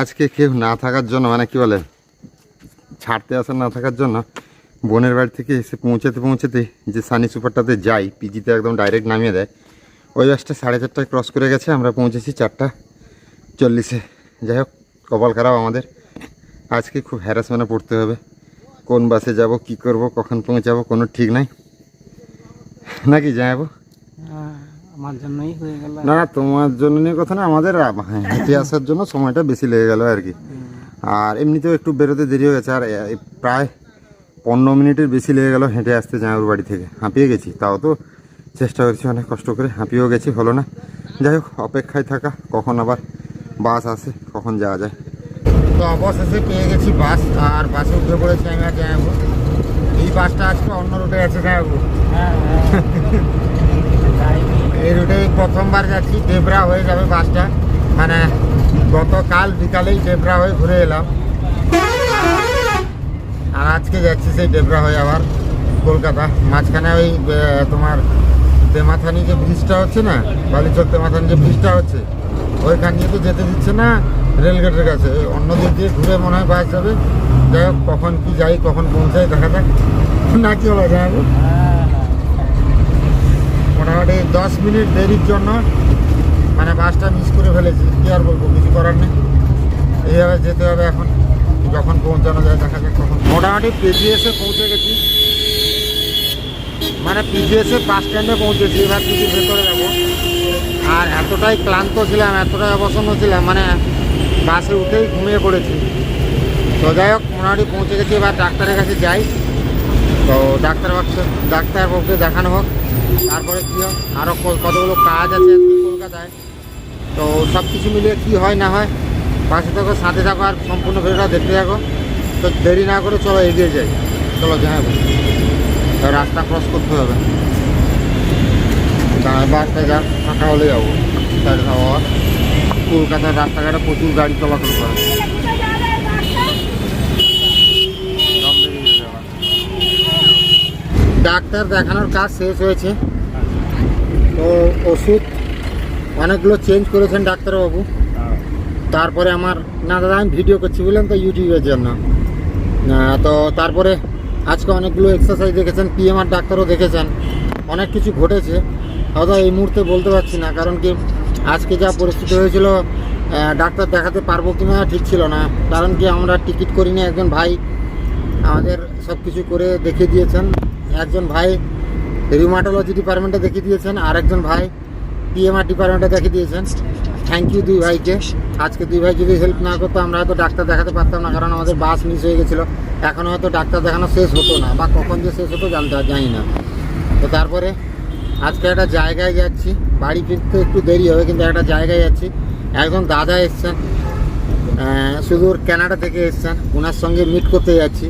আজকে কেউ না থাকার জন্য মানে কি বলে ছাড়তে আসা না থাকার জন্য বোনের বাড়ি থেকে এসে পৌঁছাতে পৌঁছাতে যে সানি সুপারটাতে যাই পিজিতে একদম ডাইরেক্ট নামিয়ে দেয়। ওই বাসটা সাড়ে চারটায় ক্রস করে গেছে আমরা পৌঁছেছি চারটা চল্লিশে। যাই হোক কপাল খারাপ আমাদের। আজকে খুব হ্যারাসমেন্টে পড়তে হবে। কোন বাসে যাব কি করব কখন পৌঁছাবো কোনো ঠিক নাই। নাকি যাব হ্যাঁ, আমার জন্যই হয়ে গেল। না না তোমার জন্য নিয়ে কথা না আমাদের হেঁটে আসার জন্য সময়টা বেশি লেগে গেল আর কি। আর এমনিতেও একটু বেরোতে দেরি হয়ে গেছে আর প্রায় পনেরো মিনিটের বেশি লেগে গেল হেঁটে আসতে জামাইবাবুর বাড়ি থেকে। হাঁপিয়ে গেছি তাও তো চেষ্টা করছি অনেক কষ্ট করে হাঁপিয়েও গেছি হলো না। যাই হোক অপেক্ষায় থাকা কখন আবার বাস আসে কখন যাওয়া যায়। তো অবশেষে পেয়ে গেছি বাস আর বাসে উঠে পড়েছি আমি আর জামাইবাবু এই বাসটা আজকে অন্য রুটে আছে জামাইবাবু হ্যাঁ। এই রুটে প্রথমবার যাচ্ছি, ডেবরা হয়ে যাবে বাসটা। মানে গতকাল বিকালেই ডেবরা হয়ে ঘুরে এলাম। আর আজকে যাচ্ছি সেই ডেবরা হয়ে আবার কলকাতা। মাঝখানে ওই তোমার তেমাথানি যে ব্রিজটা হচ্ছে না, বালিচক তেমাথানি যে ব্রিজটা হচ্ছে, ওইখান দিয়ে তো যেতে দিচ্ছে না রেলগেটের কাছে। অন্য দিক দিয়ে ঘুরে মনে হয় বাস যাবে যাই হোক, কখন কি যাই, কখন পৌঁছাই, দেখা যাক। না কি হ্যাঁ মোটামুটি দশ মিনিট দেরির জন্য মানে বাসটা মিস করে ফেলেছি, কি আর বলব, কিছু করার নেই। এইভাবে যেতে হবে এখন, যখন পৌঁছানো যায় দেখা যাক তখন মোটামুটি পিজিএসে পৌঁছে গেছি। মানে পিজিএসে বাস স্ট্যান্ডে পৌঁছেছি, এবার পিজির ভেতরে যাব। আর এতটাই ক্লান্ত ছিলাম, এতটাই অবসন্ন ছিলাম মানে বাসে উঠেই ঘুমিয়ে পড়েছি। তো যাই হোক, মোটামুটি পৌঁছে গেছি, এবার ডাক্তারের কাছে যাই। তো ডাক্তার ডাক্তারবাবুকে দেখানো হোক। তারপরে কী হয়? আরও কতগুলো কাজ আছে কলকাতায়। তো সব কিছু মিলিয়ে কী হয় না হয়, পাশে থাকো, সাথে থাকো, আর সম্পূর্ণ ভিডিওটা দেখতে থাকো। তো দেরি না করে চলো এগিয়ে যাই। চলো জানাব তো রাস্তা ক্রস করতে হবে। বাসটা যা ফাঁকা হলে যাব। কলকাতার রাস্তাঘাটে প্রচুর গাড়ি চলাচল করে। ডাক্তার দেখানোর কাজ শেষ হয়েছে। তো ওষুধ অনেকগুলো চেঞ্জ করেছেন ডাক্তারবাবু। তারপরে আমার, না দাদা, আমি ভিডিও করছি বললাম তো ইউটিউবের জন্য। তো তারপরে আজকে অনেকগুলো এক্সারসাইজ দেখেছেন পিএমআর ডাক্তারও দেখেছেন। অনেক কিছু ঘটেছে। হয়তো এই মুহূর্তে বলতে পারছি না, কারণ কি আজকে যা পরিস্থিতি হয়েছিল ডাক্তার দেখাতে পারব কি না ঠিক ছিল না। কারণ কি আমরা টিকিট করিনি, একজন ভাই আমাদের সব কিছু করে দেখিয়ে দিয়েছেন। একজন ভাই রিউমাটোলজি ডিপার্টমেন্টে দেখিয়ে দিয়েছেন আর একজন ভাই পিএমআর ডিপার্টমেন্টে দেখিয়ে দিয়েছেন। থ্যাংক ইউ দুই ভাইকে। আজকে দুই ভাই যদি হেল্প না করতো, আমরা হয়তো ডাক্তার দেখাতে পারতাম না, কারণ আমাদের বাস মিস হয়ে গেছিল। এখন হয়তো ডাক্তার দেখানো শেষ হতো না, বা কখন যে শেষ হতো জানতে জানি না। তো তারপরে আজকে একটা জায়গায় যাচ্ছি, বাড়ি ফিরতে একটু দেরি হবে, কিন্তু একটা জায়গায় যাচ্ছি। একজন দাদা এসছেন সুদূর কানাডা থেকে এসছেন ওনার সঙ্গে মিট করতে যাচ্ছি।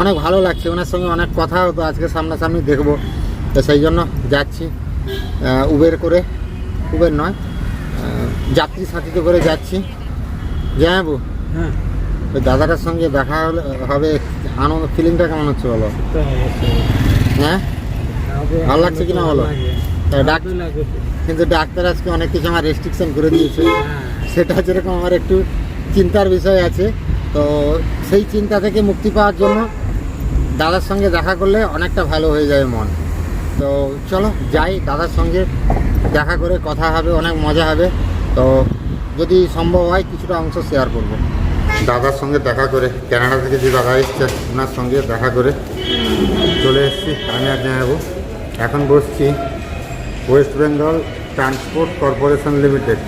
অনেক ভালো লাগছে। ওনার সঙ্গে অনেক কথা হতো আজকে সামনাসামনি দেখব। তো সেই জন্য যাচ্ছি উবের করে। উবের নয় যাত্রী সাথীতে করে যাচ্ছি। জানাব হ্যাঁ। ওই দাদাটার সঙ্গে দেখা হলে হবে। আনন্দ ফিলিংটা কেমন হচ্ছে বলো? হ্যাঁ? ভালো লাগছে কি না বলো? কিন্তু ডাক্তার আজকে অনেক কিছু আমার রেস্ট্রিকশন করে দিয়েছে। হ্যাঁ। সেটা যেরকম আমার একটু চিন্তার বিষয় আছে। তো সেই চিন্তা থেকে মুক্তি পাওয়ার জন্য দাদার সঙ্গে দেখা করলে অনেকটা ভালো হয়ে যাবে মন। তো চলো, যাই দাদার সঙ্গে দেখা করে কথা হবে, অনেক মজা হবে। তো যদি সম্ভব হয় কিছুটা অংশ শেয়ার করব। দাদার সঙ্গে দেখা করে কানাডা থেকে যে দাদা এসছে, ওনার সঙ্গে দেখা করে চলে এসেছি, আমি আর জানাব এখন বসছি West Bengal transport corporation limited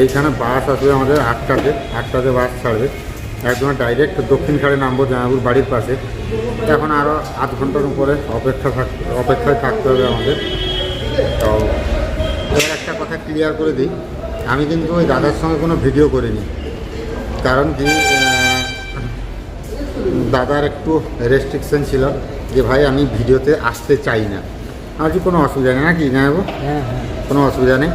এইখানে বাস আসবে আমাদের আটটাতে আটটাতে বাস ছাড়বে। একদম ডাইরেক্ট দক্ষিণ খাড়ে নামবো জামাইবাবুর বাড়ির পাশে। এখন আরও আধ ঘণ্টার উপরে অপেক্ষা থাক অপেক্ষায় থাকতে হবে আমাদের। তো এবার একটা কথা ক্লিয়ার করে দিই। আমি কিন্তু ওই দাদার সঙ্গে কোনো ভিডিও করিনি। কারণ কি দাদার একটু রেস্ট্রিকশন ছিল যে ভাই আমি ভিডিওতে আসতে চাই না। আমার কি কোনো অসুবিধা নেই নাকি জানাব হ্যাঁ হ্যাঁ। কোনো অসুবিধা নেই।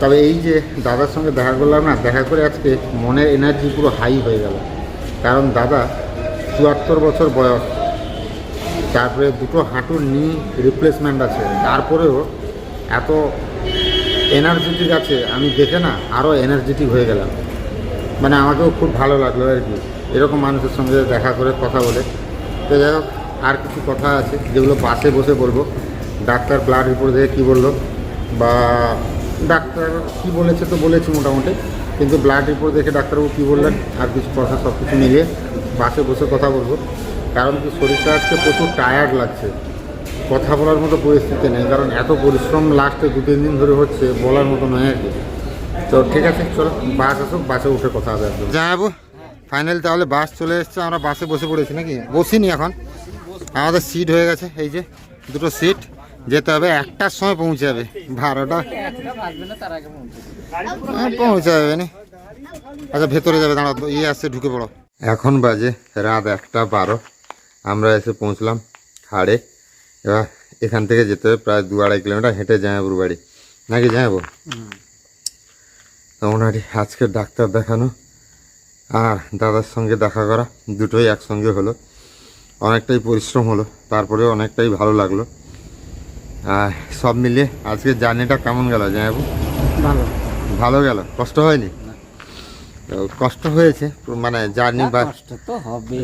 তবে এই যে দাদার সঙ্গে দেখা করলাম না দেখা করে আজকে মনের এনার্জি পুরো হাই হয়ে গেল। কারণ দাদা, চুয়াত্তর বছর বয়স। তারপরে দুটো হাঁটুর নি রিপ্লেসমেন্ট আছে। তারপরেও এত এনার্জেটিক আছে, আমি দেখে না আরও এনার্জেটিক হয়ে গেলাম। মানে আমাকেও খুব ভালো লাগল আর কি। এরকম মানুষের সঙ্গে দেখা করে কথা বলে। তো যাই হোক, আর কিছু কথা আছে যেগুলো বাসে বসে বলব। ডাক্তার ব্লাড রিপোর্ট দেখে কী বলল? বা ডাক্তার কী বলেছে তো বলেছি মোটামুটি। কিন্তু ব্লাড রিপোর্ট দেখে ডাক্তারবাবু কী বললেন? আর কিছু কথা সব কিছু মিলিয়ে বাসে বসে কথা বলব। কারণ কি, শরীরটা আজকে প্রচুর টায়ার্ড লাগছে। কথা বলার মতো পরিস্থিতি নেই, কারণ এত পরিশ্রম লাস্টে দু তিন দিন ধরে হচ্ছে, বলার মতো নয় আর কি। তো ঠিক আছে, চলো, বাস আসুক, বাসে উঠে কথা হবে একদম। যাব ফাইনাল তাহলে বাস চলে এসছে, আমরা বাসে বসে পড়েছি নাকি? বসিনি এখন। আমাদের সিট হয়ে গেছে, এই যে, দুটো সিট যেতে হবে একটার সময় পৌঁছে যাবে। বারোটা। হ্যাঁ, পৌঁছে যাবে নি। আচ্ছা ভেতরে যাবে দাঁড়া তো, ইয়ে আসছে ঢুকে পড়ো। এখন বাজে রাত একটা বারো। আমরা এসে পৌঁছলাম হাড়ে। এবার এখান থেকে যেতে হবে প্রায় দু আড়াই কিলোমিটার হেঁটে জামাইপুর বাড়ি। নাকি জামাইবো তো ওনারই আজকে ডাক্তার দেখানো আর দাদার সঙ্গে দেখা করা দুটোই একসঙ্গে হলো। অনেকটাই পরিশ্রম হলো তারপরে অনেকটাই ভালো লাগল। সব মিলিয়ে আজকে জার্নিটা কেমন গেল জামাইবু ভালো। ভালো গেল? কষ্ট হয়নি? তো কষ্ট হয়েছে মানে জার্নি বা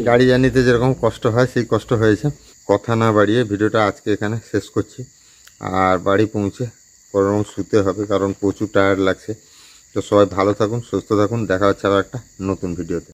গাড়ি জার্নিতে যেরকম কষ্ট হয় সেই কষ্ট হয়েছে। কথা না বাড়িয়ে ভিডিওটা আজকে এখানে শেষ করছি। আর বাড়ি পৌঁছে কোনোরকম শুতে হবে কারণ প্রচুর টায়ার্ড লাগছে। তো সবাই ভালো থাকুন সুস্থ থাকুন। দেখা হচ্ছে আবার একটা নতুন ভিডিওতে।